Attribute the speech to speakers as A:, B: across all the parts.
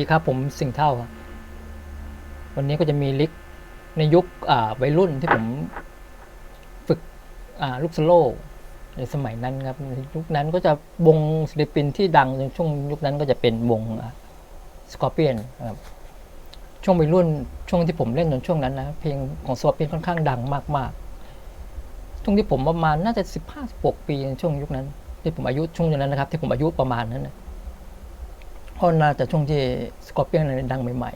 A: วัสดีครับผมสิงเท่าครับวันนี้ก็จะมีลิกในยุคอวัยรุ่นที่ผมฝึกอ่าลูกสโลในสมัยนั้นครับในยุคนั้นก็จะวงศิลปินที่ดังในช่วงยุคนั้นก็จะเป็นวงสกอร์เปียนครับช่วงวัยรุ่นช่วงที่ผมเล่นในช่วงนั้นนะเพลงของสกอร์เปียนค่อนข้างดังมากๆช่วงที่ผมประมาณน่าจะสิบห้าสิบหกปีในช่วงยุคนั้น ที่ผมอายุช่วงนั้นนะครับ ที่ผมอายุประมาณนั้นนะ เพราะน่าจะช่วงที่สกอร์เปียนดังใหม่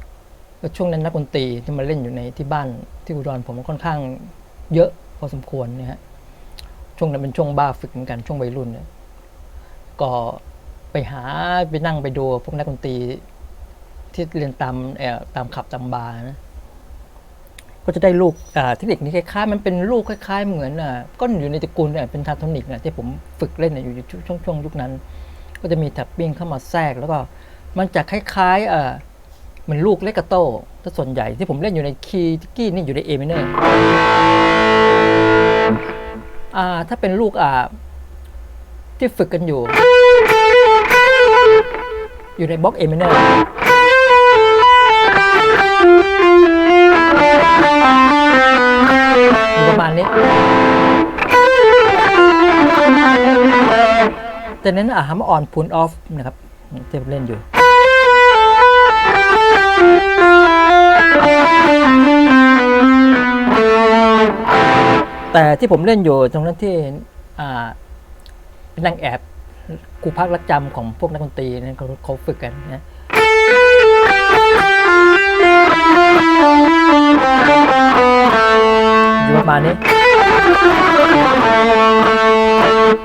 A: ๆแล้วช่วงนั้นนักดนตรีที่มาเล่นอยู่ในที่บ้านที่อุดรผมค่อนข้างเยอะพอสมควรเนี่ยฮะช่วงนั้นเป็นช่วงบ้าฝึกเหมือนกันช่วงวัยรุ่นเนี่ยก็ไปหาไปนั่งไปดูพวกนักดนตรีที่เรียนตามเอ่อตามขับตามบาร์นะก็จะได้ลูกอ่าเทคนิคนี้คล้ายๆมันเป็นลูกคล้าย ๆ เหมือนอะก็อยู่ในตระกูลเนี่ยเป็นทาโทนิกนะที่ผมฝึกเล่นอยู่ช่วงช่วงยุคนั้น ก็จะมีแท็บปิ้งเข้ามาแทรก แล้วก็มันจะคล้ายๆเออเหมือนลูกเลกาโต้ถ้าส่วนใหญ่ที่ผมเล่นอยู่ในคีย์กี้นี่อยู่ในเอเมเนอร์อ่าถ้าเป็นลูกอ่าที่ฝึกกันอยู่ อยู่ในบล็อกเอเมเนอร์ประมาณนี้ แต่นั้นอะฮัมออนพูนออฟนะครับที่ผมเล่นอยู่แต่ที่ผมเล่นอยู่ตรงนั้นที่อ่าเป็นนางแอบครูพักรักจำของพวกนักดนตรีนะเขาเขาฝึกกันนะอยู่ประมาณนี้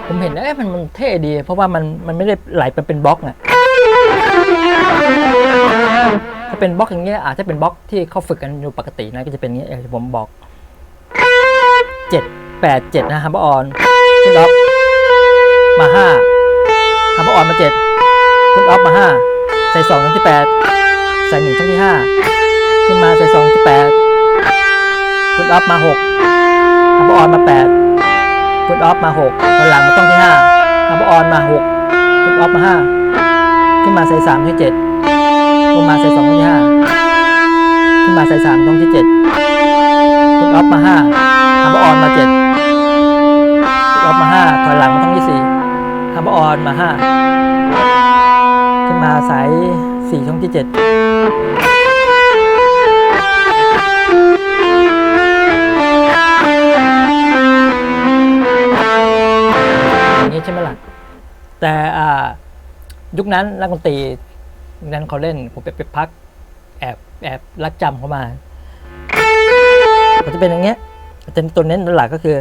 A: ผมเห็นแล้วเอ๊ะมันมันเท่ดี เพราะว่ามันมันไม่ได้ไหลไปเป็นบล็อกไงถ้าเป็นบล็อกอย่างเงี้ยอาจจะเป็นบล็อกที่เขาฝึกกันอยู่ปกตินะก็จะเป็นอย่างเงี้ยอย่างที่ผมบอกเจ็ดแปดเจ็ดนะฮัมเบอร์ออนขึ้นออฟมาห้าฮัมเบอร์ออนมาเจ็ดขึ้นออฟมาห้าใส่สองช่องที่แปดใส่หนึ่งช่องที่ห้าขึ้นมาใส่สองที่แปดขึ้นออฟมาหกฮัมเบอร์ออนมาแปด พุทออฟมา6ตอนหลังมาต้องที่5ฮับออนมา6พุทออฟมา 5 ขึ้นมาใส่3ที่7ลงมาใส่2ต้องที่5ขึ้นมาใส่3ต้องที่7พุทออฟมา5ฮับออนมา7พุทออฟมา5ถอยหลังมาต้องที่4ฮับออนมา 5 ขึ้นมาสาย4ช่องที่ 7 ใช่ไหมล่ะ แต่ยุคนั้นนักดนตรียุคนั้นเขาเล่นผมไปไปพักแอบแอบรักจำเขามาก็จะเป็นอย่างเงี้ยแต่ตัวเน้นหลักก็คือ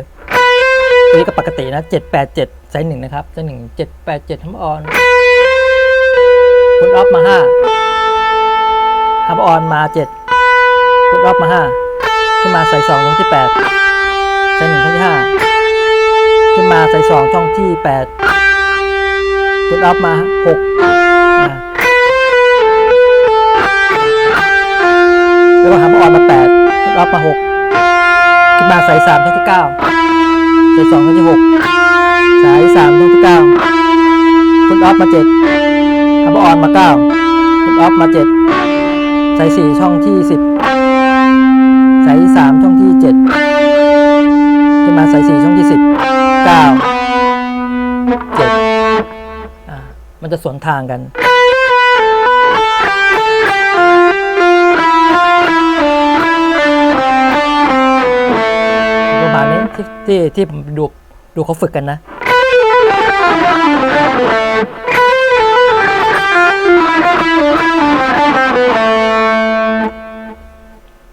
A: ตัวนี้ก็ปกตินะเจ็ดแปดเจ็ดไซส์หนึ่งนะครับไซส์หนึ่งเจ็ดแปดเจ็ดทัมออนพุทออฟมาห้าทัมออนมาเจ็ดพุทออฟมาห้าขึ้นมาใส่สองช่องที่แปดไซส์หนึ่งช่องที่ห้า ขึ้นมาใส่สองช่องที่แปดพุทอัพมาหกแล้วก็หามาออนมาแปดพุทอัพมาหกขึ้นมาใส่สามช่องที่เก้าใส่สองช่องที่หกสายสามช่องที่เก้าพุทอัพมาเจ็ดหามาออนมาเก้าพุทอัพมาเจ็ดใส่สี่ช่องที่สิบใส่สามช่องที่เจ็ดขึ้นมาใส่สี่ช่องที่สิบ เก้าเจ็ดอ่ามันจะสวนทางกัน ประมาณนี้ที่ที่ที่ผมดูดูเขาฝึกกันนะ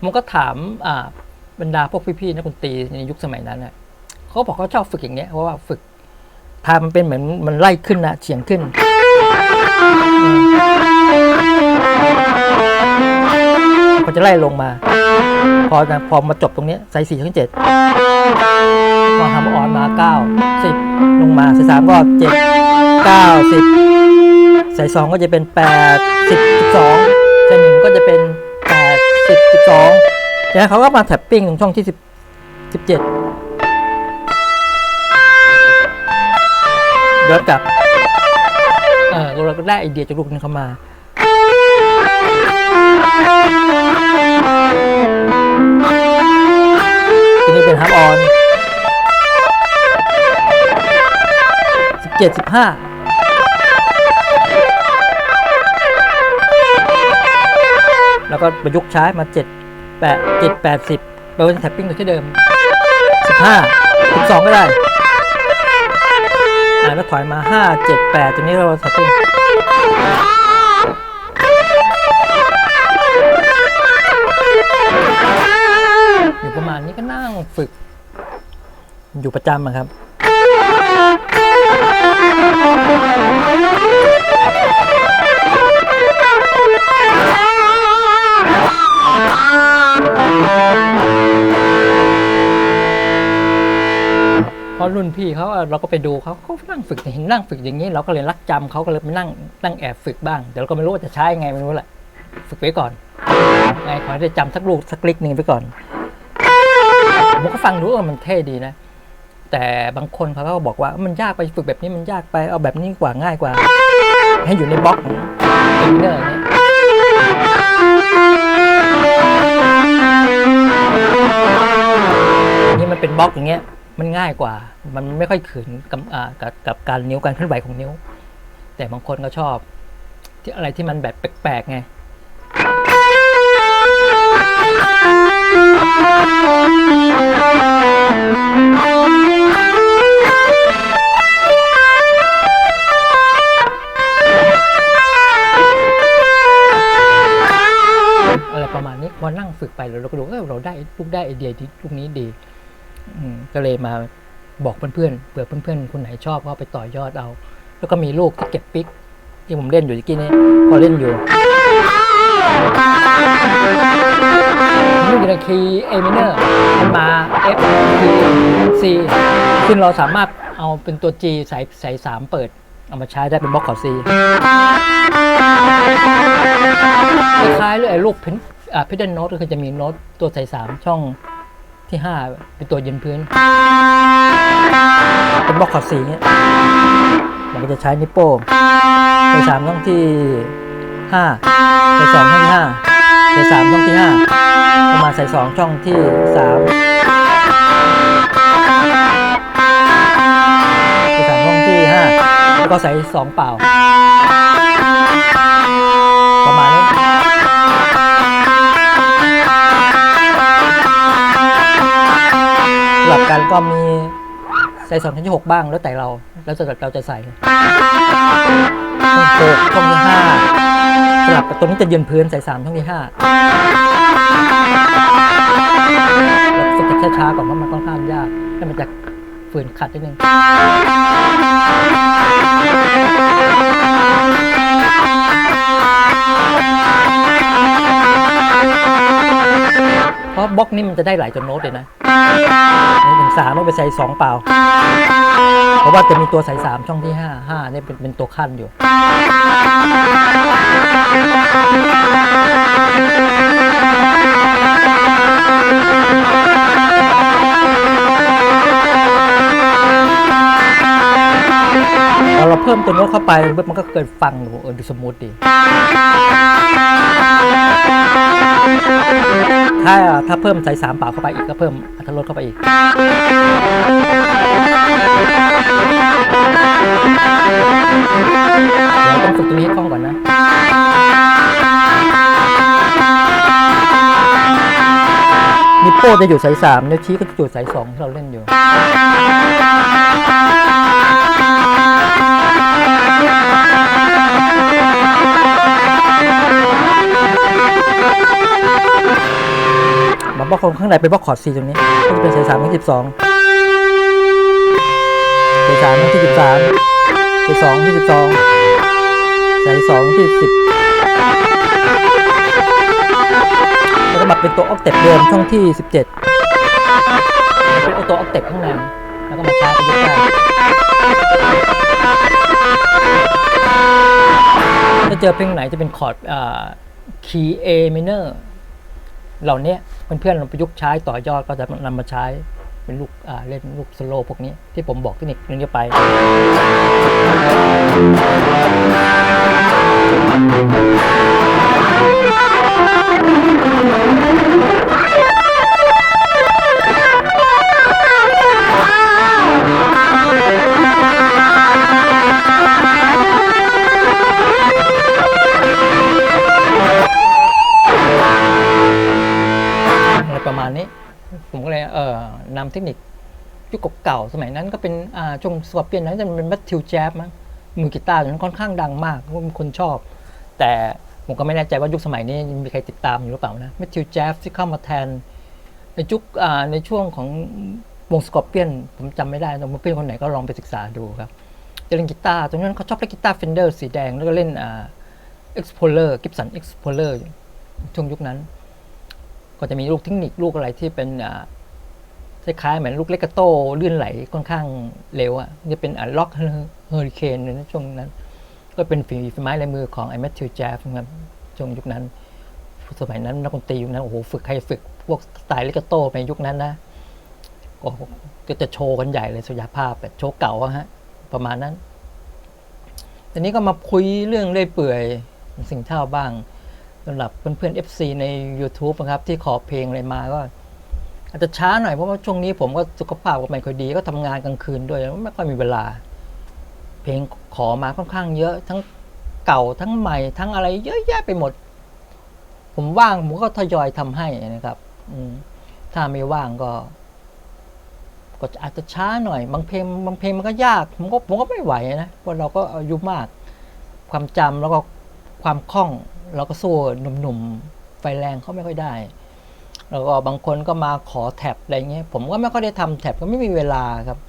A: มันก็ถามอ่าบรรดาพวกพี่ๆนักดนตรีในยุคสมัยนั้นน่ะ เขาบอกเขาชอบฝึกอย่างเงี้ยเพราะว่าฝึกพามันเป็นเหมือนมันไล่ขึ้นนะเฉียงขึ้น ก็จะไล่ลงมา พอนะพอมาจบตรงนี้ใส่สี่ถึงเจ็ดพอทำออนมาเก้าสิบลงมาใส่สามก็เจ็ดเก้าสิบใส่สองก็จะเป็นแปดสิบสิบสองใส่หนึ่งก็จะเป็นแปดสิบสิบสองจากนั้นเขาก็มาแท็บปิ้งตรงช่องที่สิบสิบเจ็ด ย้อนกลับเออเราก็ได้ไอเดียจากลูกนั้นเข้ามา ทีนี้เป็นฮาร์ปออนสิบเจ็ดสิบห้าแล้วก็ประยุกต์ใช้มาเจ็ดแปดเจ็ดแปดสิบแปลว่าแท็ปปิ้งอยู่ที่เดิมสิบห้าสิบสองก็ได้ แล้วถอยมาห้าเจ็ดแปดตัวนี้เราสตุ้งอยู่ประมาณนี้ก็นั่งฝึก อยู่ประจำอะครับ รุ่นพี่เขาเราก็ไปดูเขาเขานั่งฝึกเห็นนั่งฝึกอย่างนี้ เราก็เลยรักจำเขาก็เลยไปนั่งนั่งแอบฝึกบ้างเดี๋ยวเราก็ไม่รู้ว่าจะใช้ยังไงไม่รู้แหละฝึกไว้ก่อนไงขอให้ได้จำสักลูกสักคลิกหนึ่งไปก่อนผมก็ฟังดูว่ามันเท่ดีนะ แต่บางคนเขาก็บอกว่ามันยากไปฝึกแบบนี้มันยากไปเอาแบบนี้กว่าง่ายกว่า ให้อยู่ในบล็อกเอมิเนอร์นี้นี่มันเป็นบล็อกอย่างเงี้ย มันง่ายกว่า มันไม่ค่อยขืนกับกับกับการนิ้วการเคลื่อนไหวของนิ้ว แต่บางคนก็ชอบ ที่อะไรที่มันแบบแปลกๆไงอะไรประมาณนี้พอนั่งฝึกไปเราก็ดูเออเราได้ลูกได้ไอเดียที่ลูกนี้ดี ก็เลยมาบอกเพื่อนๆเผื่อเพื่อนๆคนไหนชอบก็ไปต่อยอดเอา แล้วก็มีลูกที่เก็บปิกที่ผมเล่นอยู่เมื่กี้นี้พอเล่นอยู่ลูกในคีย์เอมิเนอร์มันมา F P C ซึ่งเราสามารถเอาเป็นตัว G ใส่ใส่สามเปิด เอามาใช้ได้เป็นบล็อกขอ C คล้ายๆเลยไอ้ลูกเพนอ่าเพดานโน้ตก็คือจะมีโน้ตตัวใส่สามช่อง ที่ห้าเป็นตัวยืนพื้น เป็นบล็อกคอดสีเงี้ยมันก็จะใช้นิ้วโป้งใส่สามช่องที่ห้าใส่สองช่องที่ห้าใส่สามช่องที่ห้าลงมาใส่สองช่องที่สามใส่สามช่องที่ห้าแล้วก็ใส่สองเปล่า สลับกันก็มีใส่สองช่องที่หกบ้างแล้วแต่เรา แล้วแต่เราจะใส่ช่องหกช่องที่ห้าสลับกับตัวนี้จะยืนพื้นใส่สามช่องที่ห้าเราฝึกช้าๆก่อนเพราะมันค่อนข้างยากให้มันจะฝืนขัดนิดนึง ราะบล็อกนี้มันจะได้หลายจนโน้ตเลยนะนี่เป็นสามต้องไปใส่สองเปล่า เพราะว่าจะมีตัวใส่สามช่องที่ห้าห้าเนี่ยเป็นเป็นตัวขั้นอยู่พอเราเพิ่มตัวโน้ตเข้าไปมันก็เกิดฟังดูเออดูสมูทดี ถ้าถ้าเพิ่มใส่สามเปล่าเข้าไปอีกก็เพิ่มอัตรถรสเข้าไปอีกเดี๋ยวต้องฝึกตรงนี้ให้คล่องก่อนนะนิโป้จะอยู่สายสามนิ้วชี้ก็จะอยู่สายสองที่เราเล่นอยู่ บล็อกของข้างในเป็นบล็อกคอร์ด C ตรงนี้ก็จะเป็นสายสามที่สิบสองสายสามที่สิบสามสายสองที่สิบสองสายสองที่สิบแล้วก็มาเป็นตัวออกเต็ปเดิมช่องที่สิบเจ็ดเป็นตัวออกเต็ปข้างในแล้วก็มาชาร์จไปยึดได้ถ้าเจอเพลงไหนจะเป็นคอร์ดคีย์ A minor เเหล่านี้เพื่อนๆเราประยุกต์ใช้ต่อยอดก็จะนำมาใช้เป็นลูกเล่นลูกสโลพวกนี้ที่ผมบอกเทคนิคนึงจะไป นำเทคนิคยุคเก่าๆสมัยนั้นก็เป็นอ่าช่วงสกอร์เปียนนั้นจะเป็นแมทธิวแจ๊บมั้งมือกีตาร์นั้นค่อนข้างดังมากมคนชอบ แต่ผมก็ไม่แน่ใจว่ายุคสมัยนี้มีใครติดตามอยู่หรือเปล่านะแมทธิวแจ๊บที่เข้ามาแทน ในยุคในช่วงของวงสกอร์เปียนผมจำไม่ได้แต่เพื่อนคนไหนก็ลองไปศึกษาดูครับจะเล่นกีตาร์ตรงนั้นเขาชอบเล่นกีตาร์เฟนเดอร์สีแดงแล้วก็เล่นอ่า Explorer Gibson Explorer ช่วงยุคนั้น ก็จะมีลูกเทคนิคลูกอะไรที่เป็นอ่า คล้ายๆเหมือนลูกเล็กาโต้เลื่อนไหลค่อนข้างเร็วอะจะเป็นอ่าล็อกเฮอริเคนในช่วงนั้น ก็เป็นฝีไม้ลายมือของไอ้แมทธิวแจฟครับช่วงยุคนั้น สมัยนั้นนักดนตรียุคนั้นโอ้โหฝึกใครฝึกพวกสไตล์เล็กาโต้ในยุคนั้นนะก็จะโชว์กันใหญ่เลยสุยาภาพแบบโชว์เก่าฮะประมาณนั้นทีนี้ก็มาคุยเรื่องเรื่อยเปื่อยสิ่งเท่าบ้างสำหรับเพื่อนๆ FC ใน YouTube นะครับ ที่ขอเพลงอะไรมาก็ อาจจะช้าหน่อยเพราะว่าช่วงนี้ผมก็สุขภาพก็ไม่ค่อยดีก็ทำงานกลางคืนด้วยไม่ค่อยมีเวลา เพลงขอมาค่อนข้างเยอะ ทั้งเก่าทั้งใหม่ทั้งอะไร เยอะแยะไปหมด ผมว่างผมก็ทยอยทำให้นะครับ อืถ้าไม่ว่างก็ ก็อาจจะช้าหน่อย บางเพลงบางเพลงมันก็ยากผมก็ผมก็ไม่ไหวนะเพราะเราก็อายุมาก ความจำแล้วก็ความคล่อง เราก็สู้หนุ่มๆไฟแรงเขาไม่ค่อยได้ แล้วก็บางคนก็มาขอแท็บอะไรเงี้ยผมก็ไม่ค่อยได้ทำแท็บก็ไม่มีเวลาครับ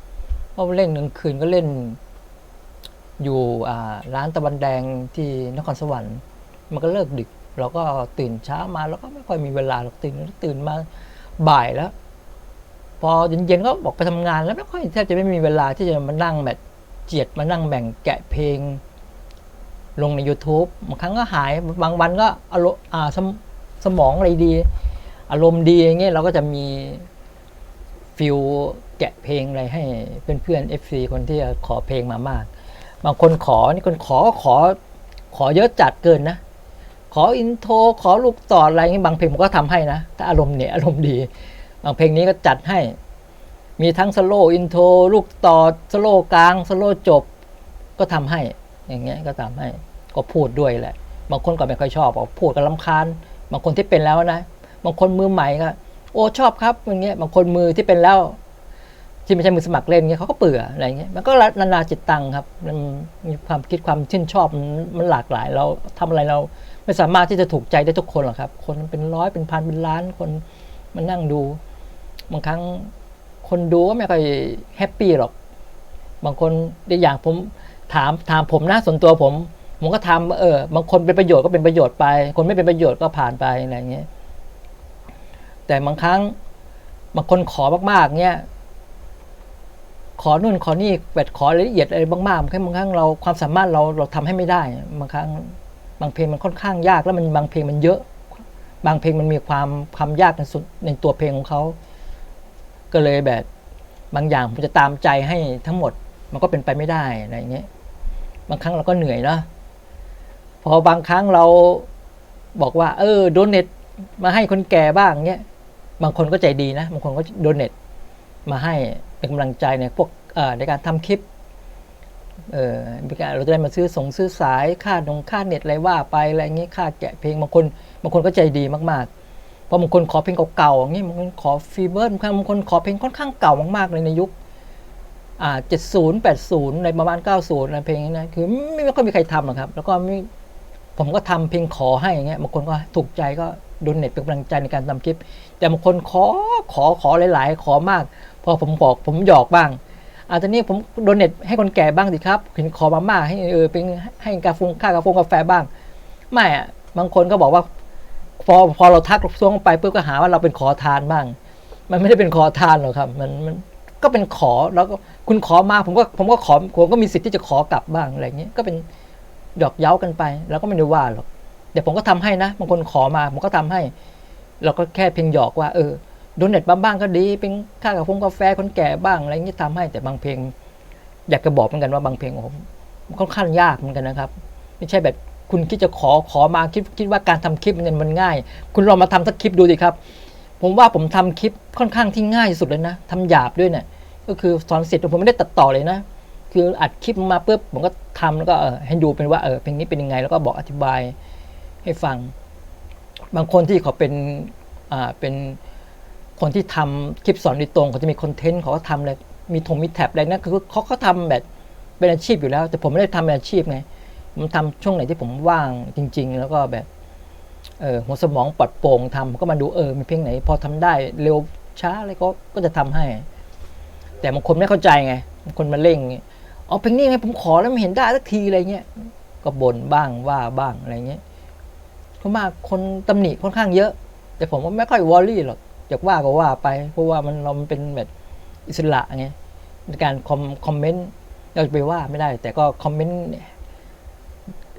A: เพราะเล่นกลางคืนก็เล่น อยู่ร้านตะวันแดงที่นครสวรรค์ มันก็เลิกดึกเราก็ตื่นเช้ามาแล้วก็ไม่ค่อยมีเวลาหรอกตื่นตื่นมาบ่ายแล้ว พอเย็นๆก็บอกไปทำงานแล้วไม่ค่อยแทบจะไม่มีเวลาที่จะมานั่งแบบเจียดมานั่งแบ่งแกะเพลง ลงใน YouTube บางครั้งก็หายบางวันก็อารมณ์สมองอะไรดี อารมณ์ดีอย่างเงี้ยเราก็จะมีฟิลแกะเพลงอะไรให้เพื่อนๆ FC คนที่ขอเพลงมามาก บางคนขอนี่คนขอขอขอเยอะจัดเกินนะ ขออินโทรขอลูกต่ออะไรเงี้ยบางเพลงผมก็ทำให้นะ ถ้าอารมณ์เนี่ยอารมณ์ดี บางเพลงนี้ก็จัดให้ มีทั้งสโลอินโทรลูกต่อสโลกลางสโลจบก็ทำให้ อย่างเงี้ยก็ทำให้ก็พูดด้วยแหละ บางคนก็ไม่ค่อยชอบบอกพูดก็ลำคาญ บางคนที่เป็นแล้วนะ บางคนมือใหม่ก็โอ้ชอบครับอย่างเงี้ยบางคนมือที่เป็นแล้ว ที่ไม่ใช่มือสมัครเล่นเงี้ยเขาก็เบื่ออะไรเงี้ยมันก็นานาจิตตังครับ มันมีความคิดความชื่นชอบมันหลากหลาย เราทำอะไรเราไม่สามารถที่จะถูกใจได้ทุกคนหรอกครับ คนเป็นร้อยเป็นพันเป็นล้านคนมานั่งดู บางครั้งคนดูก็ไม่ค่อยแฮปปี้หรอก บางคนในอย่างผมถามถามผมนะส่วนตัวผม ผมก็ทำเออบางคนเป็นประโยชน์ก็เป็นประโยชน์ไป คนไม่เป็นประโยชน์ก็ผ่านไปอะไรเงี้ย แต่บางครั้งบางคนขอมากๆเงี้ยขอนู่นขอนี่แบบขอรายละเอียดอะไรมากๆบางครั้งบางครั้งเราความสามารถเราเราทำให้ไม่ได้บางครั้งบางเพลงมันค่อนข้างยากแล้วมันบางเพลงมันเยอะ บางเพลงมันมีความความยากในส่วนในตัวเพลงของเขาก็เลยแบบบางอย่างผมจะตามใจให้ทั้งหมดมันก็เป็นไปไม่ได้อะไรเงี้ยบางครั้งเราก็เหนื่อยเนาะพอบางครั้งเราบอกว่า เออโดเนทมาให้คนแก่บ้างเงี้ย บางคนก็ใจดีนะ บางคนก็โดเนทมาให้เป็นกำลังใจในพวกในการทำคลิปเออเป็นการาจะได้มาซื้อส่งซื้อสายค่าดงค่าเน็ตอะไรว่าไปอะไรเงี้ยค่าแกะเพลงบางคนบางคนก็ใจดีมากๆเพราะบางคนขอเพลงเก่าๆอย่างนี้บางคนขอฟีเบิร์บางคนขอเพลงค่อนข้างเก่ามากๆเลยในยุคอ่าเจ็ดศูนย์แปดศูนย์ในประมาณเก้าศูนย์อะไรเพลงนี้นะคือไม่ไม่ค่อยมีใครทำหรอกครับ แล้วก็ผมก็ทำเพลงขอให้อย่างเงี้ยบางคนก็ถูกใจก็ ดนเน็ตเป็นกำลังใจในการทำคลิป แต่บางคนขอขอขอหลาย ๆ ขอมาก พอผมบอกผมหยอกบ้างอาตอนนี้ผมโดนเน็ตให้คนแก่บ้างสิครับเห็นขอมามากให้เออเป็นให้กาแฟค่ากาแฟกาแฟบ้าง ไม่อะบางคนก็บอกว่า พอพอเราทักช่วงไปปุ๊บก็หาว่าเราเป็นขอทานบ้าง มันไม่ได้เป็นขอทานหรอกครับ มันมันก็เป็นขอแล้วก็คุณขอมาผมก็ผมก็ขอผมก็มีสิทธิ์ที่จะขอกลับบ้างอะไรเงี้ยก็เป็นดอกเย้ากันไป แล้วก็ไม่ได้ว่าหรอก เดี๋ยวผมก็ทำให้นะบางคนขอมาผมก็ทำให้ เราก็แค่เพียงหยอกว่าเออดนเน็ตบ้างก็ดี เป็นค่ากาแฟกาแฟคนแก่บ้างอะไรเงี้ยทำให้แต่บางเพลง อยากจะบอกเหมือนกันว่าบางเพลงผมค่อนข้างยากเหมือนกันนะครับ ไม่ใช่แบบคุณคิดจะขอขอมาคิดคิดว่าการทำคลิปมันมันง่าย คุณลองมาทำสักคลิปดูดิครับ ผมว่าผมทำคลิปค่อนข้างที่ง่ายสุดเลยนะทำหยาบด้วยเนี่ย ก็คือสอนเสร็จผมไม่ได้ตัดต่อเลยนะ คืออัดคลิปมาปุ๊บผมก็ทำแล้วก็เออให้ดูเป็นว่าเออเพลงนี้เป็นยังไงแล้วก็บอกอธิบาย ให้ฟัง บางคนที่เขาเป็นอ่าเป็นคนที่ทำคลิปสอนโดยตรงเขาจะมีคอนเทนต์เขาก็ทำเลยมีทงมีแท็บอะไรนั่นคือเขาก็ทำแบบเป็นอาชีพอยู่แล้ว แต่ผมไม่ได้ทำเป็นอาชีพไงผมทำช่วงไหนที่ผมว่างจริง ๆ แล้วก็แบบเออหัวสมองปลอดโปร่งทำก็มาดูเออมีเพลงไหน พอทำได้เร็วช้าอะไรก็ก็จะทำให้ แต่บางคนไม่เข้าใจไงบางคนมาเร่งอย่างเพียเอาเพลงนี้ไงผมขอแล้วไม่เห็นได้สักทีอะไรเงี้ยก็บ่นบ้างว่าบ้างอะไรเงี้ย เพราะมาคนตำหนิค่อนข้างเยอะ แต่ผมว่าไม่ค่อยวอรี่หรอกอยากว่าก็ว่าไป เพราะว่ามันเรามันเป็นแบบอิสระไงในการคอมคอมเมนต์เราจะไปว่าไม่ได้ แต่ก็คอมเมนต์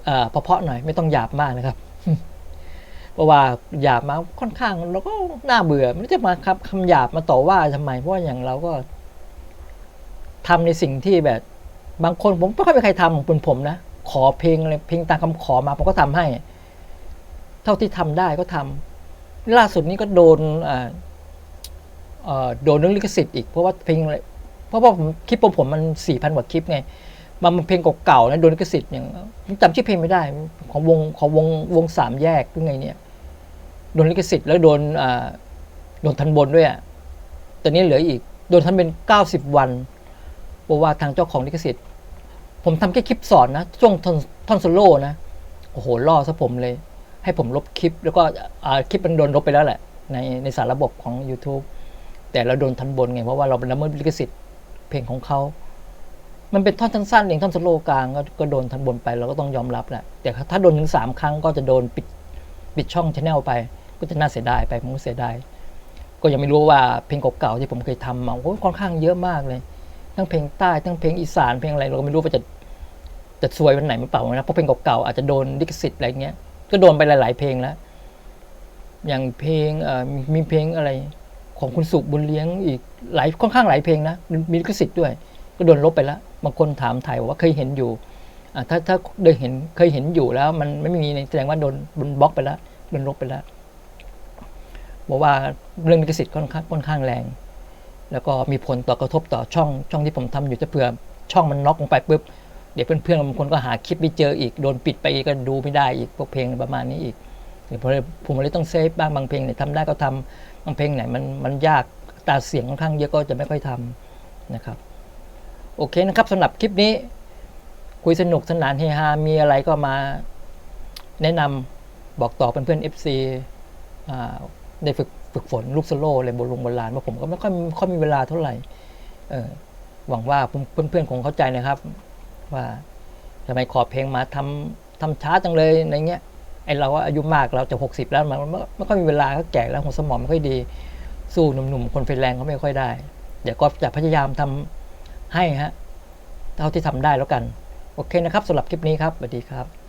A: เอ่อเพาะๆหน่อยไม่ต้องหยาบมากนะครับเพราะว่าหยาบมาค่อนข้างเราก็น่าเบื่อไม่รู้จะมาครับคำหยาบมาต่อว่าทำไมเพราะว่าอย่างเราก็ทำในสิ่งที่แบบ บางคนผมไม่ค่อยมีใครทำเป็นผมนะขอเพลงอะไรเพลงตามคำขอมาผมก็ทำให้ เท่าที่ทำได้ก็ทำล่าสุดนี้ก็โดนโดนเรื่องลิขสิทธิ์อีกเพราะว่าเพลงเพราะว่าผมคลิปของผมมันสี่พันกว่าคลิปไงมันเพลงเก่าๆนะโดนลิขสิทธิ์อย่างจำชื่อเพลงไม่ได้ ของวงของวงวงสามแยกหรือไงเนี่ยโดนลิขสิทธิ์แล้วโดนโดนทันบนด้วยอะตอนนี้เหลืออีกโดนทันเป็นเก้าสิบวันเพราะว่าทางเจ้าของลิขสิทธิ์ ผมทำแค่คลิปสอนนะช่วงทอนท่อนโซโล่นะโอ้โหล่อซะผมเลย ให้ผมลบคลิป แล้วก็คลิปมันโดนลบไปแล้วแหละ ในในสารระบบของ YouTube แต่เราโดนทันบนไง เพราะว่าเราเป็นละเมิดลิขสิทธิ์เพลงของเขา มันเป็นท่อนสั้นๆเองท่อนโซโลกลางก็ก็โดนทันบนไปเราก็ต้องยอมรับแหละ แต่ถ้าโดนถึงสามครั้งก็จะโดนปิดปิดช่องชแนลไป ก็จะน่าเสียดายไปผมก็เสียดายก็ยังไม่รู้ว่าเพลงเก่าๆที่ผมเคยทำมาโอ้ค่อนข้างเยอะมากเลย ทั้งเพลงใต้ทั้งเพลงอีสานเพลงอะไรเราก็ไม่รู้ว่าจะจะซวยวันไหนมันเปล่านะเพราะเพลงเก่าๆอาจจะโดนลิขสิทธิ์อะไรเงี้ย ก็โดนไปหลาย ๆ เพลงแล้ว อย่างเพลงมีเพลงอะไร ของคุณสุบุญเลี้ยงอีกหลายค่อนข้างหลายเพลงนะมีลิขสิทธิ์ด้วย ก็โดนลบไปแล้วบางคนถามถ่ายว่าเคยเห็นอยู่ถ้าถ้าได้เห็นเคยเห็นอยู่แล้ว มันไม่มีแสดงว่าโดนโดนบล็อกไปแล้วโดนลบไปแล้วบอกว่าเรื่องลิขสิทธิ์ค่อนข้างค่อนข้างแรง แล้วก็มีผลต่อกระทบต่อช่องช่องที่ผมทำอยู่จะเผื่อช่องมันน็อกลงไปปุ๊บ เดี๋ยวเพื่อนๆบางคนก็หาคลิปไม่เจออีก โดนปิดไปอีกก็ดูไม่ได้อีกพวกเพลงประมาณนี้อีกเดี๋ยผมเลยต้องเซฟบ้างบางเพลงไหนทำได้ก็ทำบางเพลงไหนมันมันยากตาเสียงค่อนข้างเยอะก็จะไม่ค่อยทำนะครับ โอเคนะครับสำหรับคลิปนี้ คุยสนุกสนานเฮฮามีอะไรก็มาแนะนำบอกต่อเพื่อนๆ FC อ่าได้ฝึกฝึกฝนลูกสโลอะไรบราณโบราณเพราะผมก็ไม่ค่อยค่อยมีเวลาเท่าไหร่หวังว่าเพื่อนๆคงเข้าใจนะครับ ว่าทำไมขอเพลงมาทำทำช้าจังเลยอะไรเงี้ยไอเราก็อายุมากเราจะหกสิบแล้วมันไม่ไม่ค่อยมีเวลาก็แก่แล้วหัวสมองไม่ค่อยดี สู้หนุ่มๆคนไฟแรงเขาไม่ค่อยได้ เดี๋ยวก็จะพยายามทำให้ฮะเท่าที่ทำได้แล้วกัน โอเคนะครับสำหรับคลิปนี้ครับสวัสดีครับ